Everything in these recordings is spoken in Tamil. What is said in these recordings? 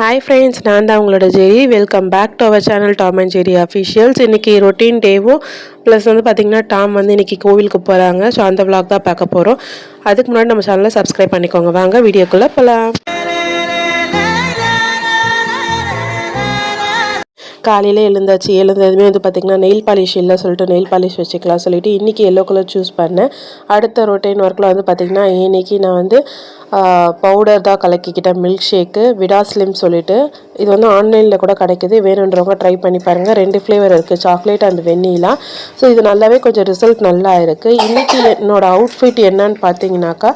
ஹாய் ஃப்ரெண்ட்ஸ் நான் தான் உங்களோட Jerry welcome back to our channel Tom and Jerry officials இன்றைக்கி ரொட்டீன் டேவும் ப்ளஸ் வந்து பார்த்திங்கன்னா டாம் வந்து இன்றைக்கி கோவிலுக்கு போகிறாங்க ஸோ அந்த விளாக் தான் பார்க்க போகிறோம் அதுக்கு முன்னாடி நம்ம சேனலை சப்ஸ்கிரைப் பண்ணிக்கோங்க. வாங்க வீடியோக்குள்ளே போகலாம் காலையில் எழுந்தாச்சு எழுந்ததுமே வந்து பார்த்திங்கன்னா நெயில் பாலிஷ் இல்லை சொல்லிட்டு நெயில் பாலிஷ் வச்சுக்கலாம் சொல்லிட்டு இன்றைக்கி எல்லோ கலர் சூஸ் பண்ணேன். அடுத்த ரொட்டைன் ஒர்க்கில் வந்து பார்த்திங்கன்னா இன்னைக்கு நான் வந்து பவுடர் தான் கலக்கிக்கிட்டேன் மில்க் ஷேக்கு விடாஸ்லிம் சொல்லிட்டு. இது வந்து ஆன்லைனில் கூட கிடைக்குது வேணுன்றவங்க ட்ரை பண்ணி பாருங்கள் ரெண்டு ஃப்ளேவர் இருக்குது சாக்லேட் அண்ட் வெண்ணிலா ஸோ இது நல்லாவே கொஞ்சம் ரிசல்ட் நல்லா இருக்குது இன்றைக்கி என்னோடய அவுட்ஃபிட் என்னன்னு பார்த்தீங்கன்னாக்கா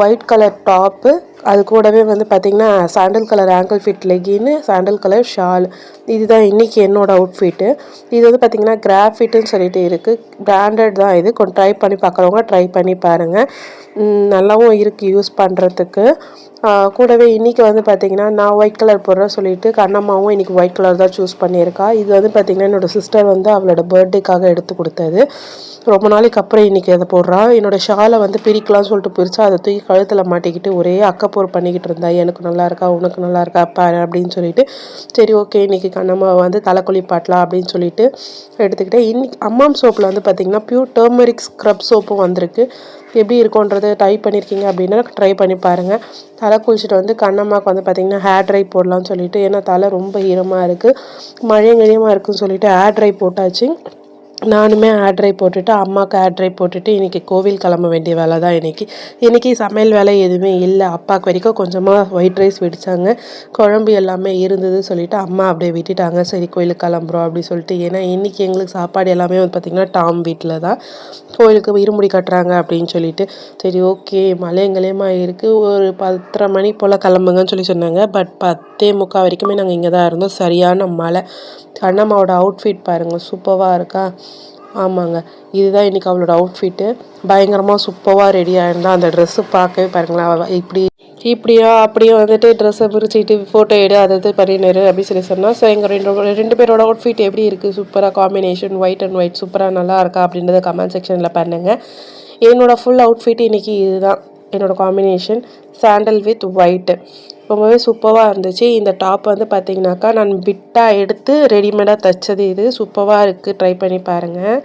ஒயிட் கலர் டாப்பு அது கூடவே வந்து பார்த்திங்கன்னா சாண்டல் கலர் ஆங்கிள் ஃபிட் லெகின்னு சாண்டல் கலர் ஷால் இதுதான் இன்றைக்கி என்னோடய அவுட்ஃபிட்டு இது வந்து பார்த்திங்கன்னா கிராஃபிட்டுன்னு சொல்லிட்டு இருக்குது பிராண்டட் தான் இது. கொஞ்சம் ட்ரை பண்ணி பார்க்குறவங்க ட்ரை பண்ணி பாருங்கள் நல்லாவும் இருக்குது யூஸ் பண்ணுறதுக்கு கூடவே இன்றைக்கி வந்து பார்த்திங்கன்னா நான் ஒயிட் கலர் போடுறேன் சொல்லிட்டு கண்ணம்மாவும் இன்றைக்கி ஒயிட் கலர் தான் சூஸ் பண்ணியிருக்கா. இது வந்து பார்த்திங்கன்னா என்னோடய சிஸ்டர் வந்து அவளோட பர்த்டேக்காக எடுத்து கொடுத்தது. ரொம்ப நாளைக்கு அப்புறம் இன்றைக்கி அதை போடுறா. என்னோடய ஷாலை வந்து பிரிக்கலாம்னு சொல்லிட்டு பிரித்தா அதை தூக்கி கழுத்தில் மாட்டிக்கிட்டு ஒரே அக்கப்போர் பண்ணிக்கிட்டு இருந்தா. எனக்கு நல்லா இருக்கா உனக்கு நல்லா இருக்கா பாரு அப்படின்னு சொல்லிட்டு. சரி ஓகே இன்றைக்கி கண்ணம்மா வந்து தலை குளிப்பாட்டலாம் அப்படின்னு சொல்லிட்டு எடுத்துக்கிட்டேன். இன்னைக்கு அம்மாம் சோப்பில் வந்து பார்த்திங்கன்னா பியூர் டர்மரிக் ஸ்க்ரப் சோப்பும் வந்திருக்கு. எப்படி இருக்கும்ன்றதை ட்ரை பண்ணியிருக்கீங்க அப்படின்னா ட்ரை பண்ணி பாருங்கள் தலை குளிச்சுட்டு வந்து கண்ணம்மாவுக்கு வந்து பார்த்திங்கன்னா ஹேர் ட்ரை போடலாம்னு சொல்லிட்டு ஏன்னா தலை ரொம்ப ஈரமாக இருக்குது மழையும் கிழியமாக இருக்குன்னு சொல்லிட்டு ஹேர் ட்ரை போட்டாச்சு. நானுமே ஆட்ரை போட்டுட்டு அம்மாவுக்கு ஆட்ரை ட்ரை போட்டுட்டு இன்றைக்கி கோவில் கிளம்ப வேண்டிய வேலை தான் இன்றைக்கி இன்றைக்கி சமையல் வேலை எதுவுமே இல்லை. அப்பாவுக்கு வரைக்கும் கொஞ்சமாக ஒயிட் ரைஸ் வெடித்தாங்க குழம்பு எல்லாமே இருந்தது சொல்லிவிட்டு அம்மா அப்படியே விட்டுட்டாங்க. சரி கோயிலுக்கு கிளம்புறோம் அப்படின்னு சொல்லிட்டு. ஏன்னா இன்றைக்கி எங்களுக்கு சாப்பாடு எல்லாமே வந்து பார்த்திங்கன்னா டாம் வீட்டில் தான். கோயிலுக்கு இருமுடி கட்டுறாங்க அப்படின்னு சொல்லிட்டு. சரி ஓகே. மலையங்களையமா இருக்குது ஒரு பத்தரை மணி போல் கிளம்புங்கன்னு சொல்லி சொன்னாங்க. பட் பத்தே முக்கால் வரைக்குமே நாங்கள் இங்கே தான் இருந்தோம். சரியான மழை. அண்ணம்மாவோட அவுட்ஃபிட் பாருங்கள் சூப்பராக இருக்கா? ஆமாங்க. இதுதான் இன்றைக்கி அவளோட அவுட்ஃபிட்டு பயங்கரமாக சூப்பராக ரெடி ஆயிருந்தா அந்த ட்ரெஸ்ஸு பார்க்கவே பாருங்களேன். அவள் இப்படி இப்படியா அப்படியே வந்துட்டு ட்ரெஸ்ஸை பிரிச்சுட்டு ஃபோட்டோ எடு அதை இது பண்ணினாரு அப்படின்னு சொல்லி சொன்னால் ஸோ எங்கள் ரெண்டு ரெண்டு பேரோட அவுட்ஃபிட் எப்படி இருக்குது சூப்பராக காம்பினேஷன் ஒயிட் அண்ட் ஒயிட் சூப்பராக நல்லா இருக்கா அப்படின்றத கமெண்ட் செக்ஷனில் பண்ணுங்கள் என்னோடய ஃபுல் அவுட்ஃபிட் இன்றைக்கி இதுதான். என்னோடய காம்பினேஷன் சாண்டல் வித் ஒயிட்டு ரொம்பவே சூப்பராக இருந்துச்சு. இந்த டாப் வந்து பார்த்தீங்கன்னாக்கா நான் பிட்டாக எடுத்து ரெடிமேடாக தைச்சது இது. சூப்பராக இருக்குது ட்ரை பண்ணி பாருங்கள்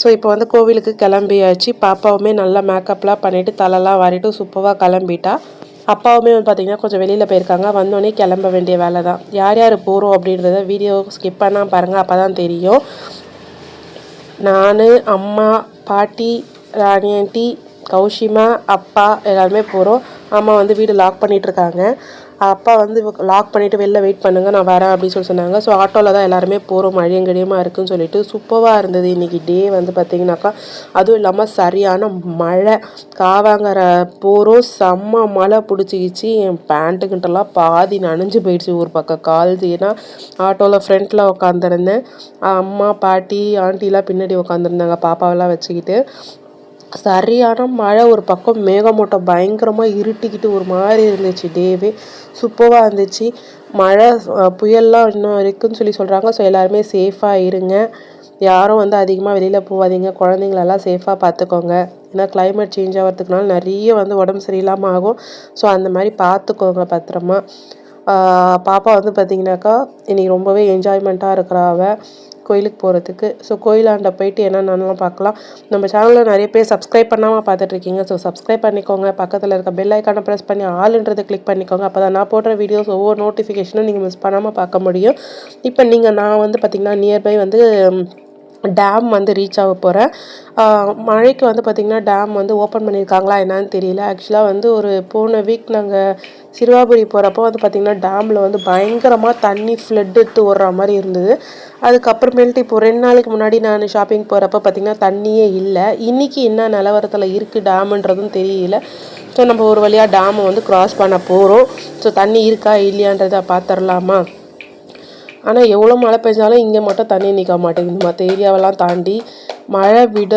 ஸோ இப்போ வந்து கோவிலுக்கு கிளம்பியாச்சு. பாப்பாவுமே நல்லா மேக்கப்லாம் பண்ணிவிட்டு தலைலாம் வாரிட்டு சூப்பராக கிளம்பிட்டா. அப்பாவுமே வந்து பார்த்திங்கன்னா கொஞ்சம் வெளியில் போயிருக்காங்க. வந்தோடனே கிளம்ப வேண்டிய வேலை தான் யார் யார் போகிறோம் அப்படின்றத வீடியோ ஸ்கிப் பண்ணால் பாருங்கள் அப்போ தான் தெரியும். நான் அம்மா பாட்டி ராணி ஆண்டி கௌஷிமா அப்பா எல்லாருமே போகிறோம் அம்மா வந்து வீடு லாக் பண்ணிகிட்ருக்காங்க அப்பா வந்து லாக் பண்ணிவிட்டு வெளில வெயிட் பண்ணுங்க நான் வரேன் அப்படின்னு சொல்லி சொன்னாங்க. ஸோ ஆட்டோவில் தான் எல்லாருமே போகிறோம் மழையங்கடியமாக இருக்குன்னு சொல்லிட்டு சூப்பராக இருந்தது இன்றைக்கி டே வந்து பார்த்திங்கனாக்கா அதுவும் இல்லாமல் சரியான மழை. காவாங்கிற போகிறோம் செம்ம மழை பிடிச்சிக்கிச்சு. என் பேண்ட்டுக்கிட்டலாம் பாதி நனைஞ்சு போயிடுச்சு ஒரு பக்கம். கால் ஏன்னா ஆட்டோவில் ஃப்ரண்ட்டில் உட்காந்துருந்தேன் அம்மா பாட்டி ஆண்டிலாம் பின்னாடி உட்காந்துருந்தாங்க பாப்பாவெல்லாம் வச்சுக்கிட்டு. சரியான மழை ஒரு பக்கம் மேகமூட்டம் பயங்கரமாக இருட்டிக்கிட்டு ஒரு மாதிரி இருந்துச்சு. டேவே சூப்பராக இருந்துச்சு. மழை புயல்லாம் இன்னும் இருக்குன்னு சொல்லி சொல்கிறாங்க ஸோ எல்லாருமே சேஃபாக இருங்க. யாரும் வந்து அதிகமாக வெளியில் போகாதீங்க குழந்தைங்களெல்லாம் சேஃபாக பார்த்துக்கோங்க. ஏன்னா கிளைமேட் சேஞ்ச் ஆகிறதுக்குனால நிறைய வந்து உடம்பு சரியில்லாமல் ஆகும். ஸோ அந்த மாதிரி பார்த்துக்கோங்க பத்திரமா. பாப்பா வந்து பார்த்தீங்கன்னாக்கா இன்னைக்கு ரொம்பவே என்ஜாய்மெண்ட்டாக இருக்கிறா கோயிலுக்கு போகிறதுக்கு ஸோ கோயிலாண்ட போயிட்டு என்னென்னலாம் பார்க்கலாம் நம்ம சேனலில் நிறைய பேர் சப்ஸ்கிரைப் பண்ணாமல் பார்த்துட்ருக்கீங்க ஸோ சப்ஸ்கிரைப் பண்ணிக்கோங்க. பக்கத்தில் இருக்க பெல் ஐக்கானை ப்ரெஸ் பண்ணி ஆளுன்றதை கிளிக் பண்ணிக்கோங்க. அப்போ தான் நான் போடுற வீடியோஸ் ஒவ்வொரு நோட்டிஃபிகேஷனும் நீங்கள் மிஸ் பண்ணாமல் பார்க்க முடியும். இப்போ நீங்கள் நான் வந்து பார்த்திங்கன்னா நியர்பை வந்து டேம் வந்து ரீச் ஆக போகிறேன் மழைக்கு வந்து பார்த்திங்கன்னா டேம் வந்து ஓப்பன் பண்ணியிருக்காங்களா என்னான்னு தெரியல. ஆக்சுவலாக வந்து ஒரு போன வீக் நாங்கள் சிறுவாபுரி போகிறப்போ வந்து பார்த்திங்கன்னா டேமில் வந்து பயங்கரமாக தண்ணி ஃப்ளட் எடுத்து ஓடுற மாதிரி இருந்தது. அதுக்கப்புறமேல்ட்டு இப்போ ரெண்டு நாளைக்கு முன்னாடி நான் ஷாப்பிங் போகிறப்ப பார்த்திங்கன்னா தண்ணியே இல்லை. இன்றைக்கி என்ன நிலவரத்தில் இருக்குது டேமுன்றதும் தெரியல. ஸோ நம்ம ஒரு வழியாக டேமை வந்து க்ராஸ் பண்ண போகிறோம் ஸோ தண்ணி இருக்கா இல்லையான்றதை பார்த்துடலாமா ஆனால் எவ்வளோ மழை பெஞ்சாலும் இங்கே மட்டும் தண்ணி நிற்க மாட்டேங்குது. மற்ற ஏரியாவெல்லாம் தாண்டி மழை விட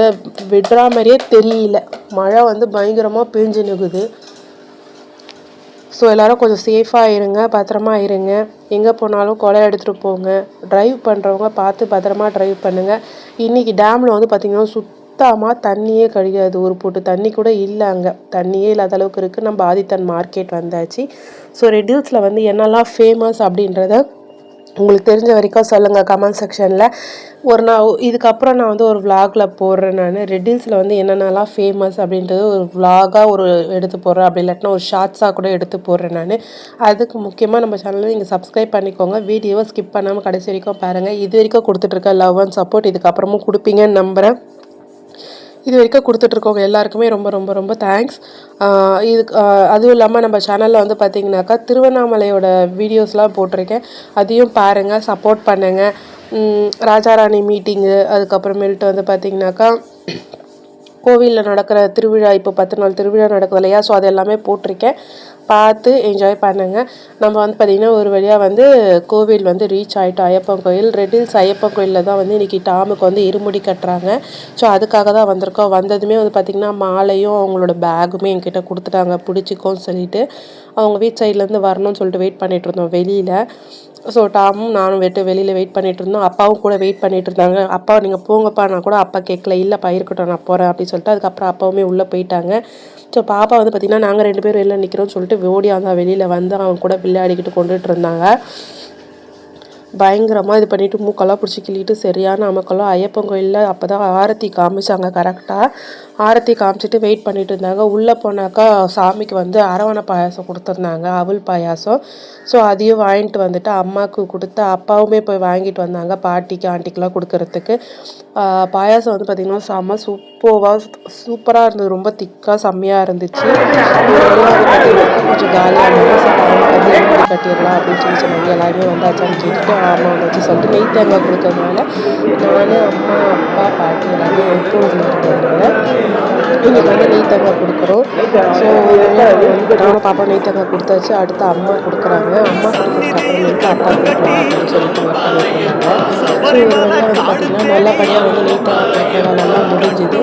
விடுற மாதிரியே தெரியல. மழை வந்து பயங்கரமாக பெஞ்சு நிற்குது ஸோ எல்லோரும் கொஞ்சம் சேஃபாக இருங்க பத்திரமா இருங்க. எங்கே போனாலும் கொலை எடுத்துகிட்டு போங்க. ட்ரைவ் பண்ணுறவங்க பார்த்து பத்திரமா ட்ரைவ் பண்ணுங்கள் இன்றைக்கி டேமில் வந்து பார்த்திங்கன்னா சுத்தமாக தண்ணியே கிடையாது. ஒரு போட்டு தண்ணி கூட இல்லை அங்கே. தண்ணியே இல்லாத அளவுக்கு இருக்குது நம்ம ஆதித்தன் மார்க்கெட் வந்தாச்சு. ஸோ ரெட் வந்து என்னெல்லாம் ஃபேமஸ் அப்படின்றத உங்களுக்கு தெரிஞ்ச வரைக்கும் சொல்லுங்கள் கமெண்ட் செக்ஷனில் ஒரு நான் இதுக்கப்புறம் நான் வந்து ஒரு விலாகில் போடுறேன் நான். ரெட்டில்ஸில் வந்து என்னென்னலாம் ஃபேமஸ் அப்படின்றது ஒரு விலாகாக ஒரு எடுத்து போடுறேன். அப்படி இல்லாட்டினா ஒரு ஷார்ட்ஸாக கூட எடுத்து போடுறேன் நான். அதுக்கு முக்கியமாக நம்ம சேனலில் நீங்கள் சப்ஸ்கிரைப் பண்ணிக்கோங்க. வீடியோவை ஸ்கிப் பண்ணாமல் கடைசி வரைக்கும் பாருங்கள் இது வரைக்கும் கொடுத்துட்ருக்க லவ் அண்ட் சப்போர்ட் இதுக்கப்புறமும் கொடுப்பீங்கன்னு நம்புகிறேன் இது வரைக்கும் கொடுத்துட்ருக்கவங்க எல்லாருக்குமே ரொம்ப ரொம்ப ரொம்ப தேங்க்ஸ் இது அதுவும் இல்லாமல் நம்ம சேனலில் வந்து பார்த்திங்கனாக்கா திருவண்ணாமலையோட வீடியோஸ்லாம் போட்டிருக்கேன். அதையும் பாருங்கள் சப்போர்ட் பண்ணுங்கள் ராஜாராணி மீட்டிங்கு அதுக்கப்புறமேல்ட்டு வந்து பார்த்திங்கனாக்கா கோவிலில் நடக்கிற திருவிழா இப்போ பத்து நாள் திருவிழா நடக்குது இல்லையா? ஸோ அது எல்லாமே போட்டிருக்கேன். பார்த்து என்ஜாய் பண்ணுங்கள் நம்ம வந்து பார்த்திங்கன்னா ஒரு வழியாக வந்து கோவில் வந்து ரீச் ஆகிட்டோம் ஐயப்பன் கோயில் ரெட்டில்ஸ் ஐயப்பன் கோயிலில் தான் வந்து இன்றைக்கி டாமுக்கு வந்து இருமுடி கட்டுறாங்க. ஸோ அதுக்காக தான் வந்திருக்கோம். வந்ததுமே வந்து பார்த்திங்கன்னா மாலையும் அவங்களோட பேகுமே என்கிட்ட கொடுத்துட்டாங்க. பிடிச்சிக்கோன்னு சொல்லிட்டு அவங்க வீட் சைட்லேருந்து வரணும்னு சொல்லிட்டு வெயிட் பண்ணிகிட்டு இருந்தோம் வெளியில். ஸோ டாமும் நானும் வெட்டு வெளியில் வெயிட் பண்ணிகிட்டு இருந்தோம். அப்பாவும் கூட வெயிட் பண்ணிகிட்டு இருந்தாங்க. அப்பா நீங்கள் போங்கப்பா. நான் கூட அப்பா கேட்கல இல்லைப்பா இருக்கட்டும். நான் போகிறேன் அப்படின்னு சொல்லிட்டு அதுக்கப்புறம் அப்பாவுமே உள்ளே போயிட்டாங்க. ஸோ பாப்பா வந்து பார்த்திங்கன்னா நாங்கள் ரெண்டு பேரும் வெளில நிற்கிறோம்னு சொல்லிட்டு ஓடியாந்தான் வெளியில் வந்து அவங்க கூட விளையாடிக்கிட்டு கொண்டுட்டு இருந்தாங்க. பயங்கரமாக இது பண்ணிவிட்டு மூக்கெல்லாம் பிடிச்சி கிள்ளிட்டு சரியான அமக்கெல்லாம் ஐயப்பன் கோயிலில் அப்போ தான் ஆரத்தி காமிச்சாங்க கரெக்டாக ஆரத்தி காமிச்சிட்டு வெயிட் பண்ணிட்டு இருந்தாங்க. உள்ளே போனாக்கா சாமிக்கு வந்து அரவணை பாயாசம் கொடுத்துருந்தாங்க. அவள் பாயாசம். ஸோ அதையும் வாங்கிட்டு வந்துட்டு அம்மாவுக்கு கொடுத்து அப்பாவுமே போய் வாங்கிட்டு வந்தாங்க பாட்டிக்கு ஆண்டிக்கெலாம் கொடுக்கறதுக்கு. பாயாசம் வந்து பார்த்திங்கன்னா செம்ம சூப்பர்வாக சூப்பராக இருந்தது. ரொம்ப திக்காக செம்மையாக இருந்துச்சு. கொஞ்சம் காலியாக இருந்தது கட்டிடலாம் அப்படின்னு சொல்லி சொன்னாங்க. எல்லாருமே வந்தாச்சான்னு கேட்டுட்டு ஆமாம் வந்துச்சு சொல்லிட்டு நெய் தேங்காய் கொடுக்கறதுனால நான் அம்மா அப்பா பாட்டி எல்லாமே எப்பொழுதுல இருக்கிறதுனால இன்றைக்கி வந்து நெய் தேங்காய் கொடுக்குறோம். ஸோ நானும் பாப்பா நெய் தேங்காய் கொடுத்தாச்சு. அடுத்து அம்மா கொடுக்குறாங்க. அம்மா கொடுக்குறதுக்கு அப்புறமேட்டு அப்பா கொடுக்குறாங்க அப்படின்னு சொல்லிட்டு வெயிட் பண்ணிட்டு ஸோ இது வந்து பார்த்திங்கன்னா நல்லபடியாக வந்து நெய் தேங்காய் கொடுக்குற வேலைலாம் முடிஞ்சுது.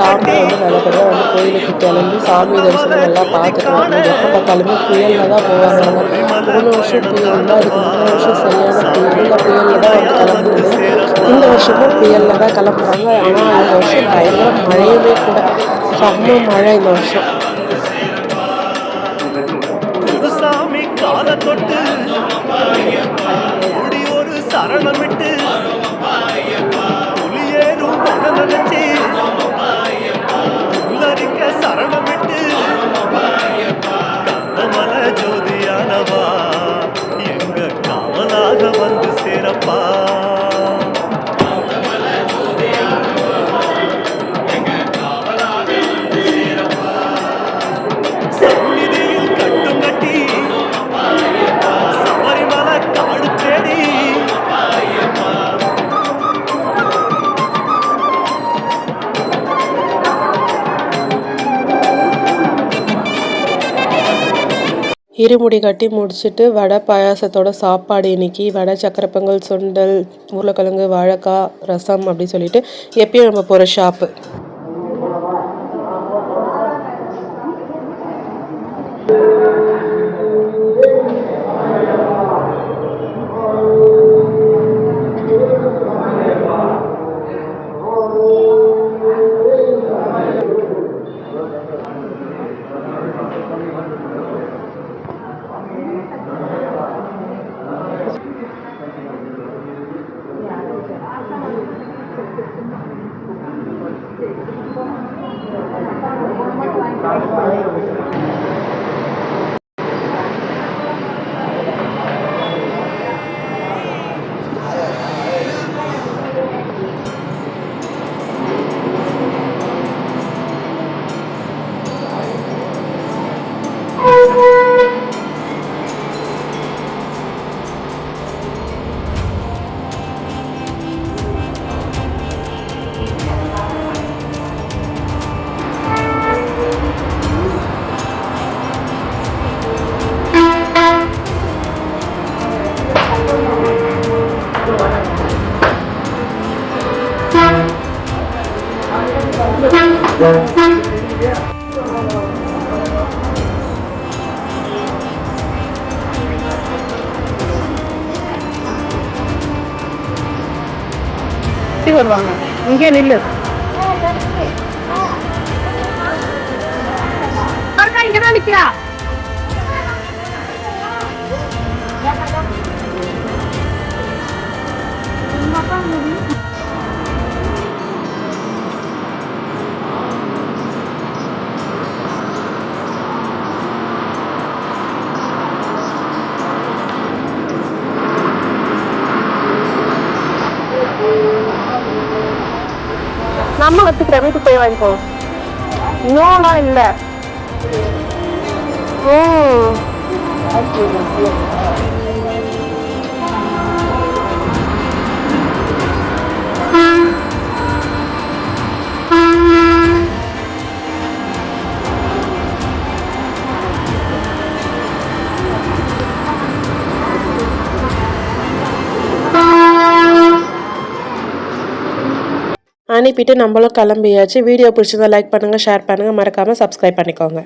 டாமில் வந்து நல்லபடியாக வந்து கோயிலுக்கு கிளம்பி சாமி தரிசனம் எல்லாம் பார்த்துட்டு வரணும் எப்போ பார்த்தாலுமே புயலில் தான் போவாங்க. போன வருஷம் புயல் தான் அதுக்கு முந்தின வருஷம் சரியான புயல் இந்த புயலில் தான் வந்து கிளம்புறது இந்த வருஷமும் புயலில் தான் கிளம்புறாங்க ஆனால் இந்த வருஷம் பயங்கர மழையுமே கூட. செம்ம மழை இந்த வருஷம். சாமி கால தொட்டு ஓடி ஒரு சரணமிட்டு இருமுடி கட்டி முடிச்சுட்டு வடை பாயாசத்தோட சாப்பாடு இன்னைக்கு. வடை சக்கரை பொங்கல் சுண்டல் உருளைக்கிழங்கு வாழைக்காய் ரசம் அப்படி சொல்லிட்டு எப்பயும் நம்ம போகிற ஷாப்பு வருவாங்க இங்கே நில்லு இங்கதான் நிக்கிறா Thank. நம்ம வச்சுக்கிற வீட்டுக்கு போய் வாங்கிக்கோ. நோலாம் ஓ ம். அனுப்பிட்டு நம்மளும் கிளம்பியாச்சு. வீடியோ பிடிச்சிருந்தா லைக் பண்ணுங்கள் ஷேர் பண்ணுங்கள் மறக்காமல் சப்ஸ்கிரைப் பண்ணிக்கோங்க.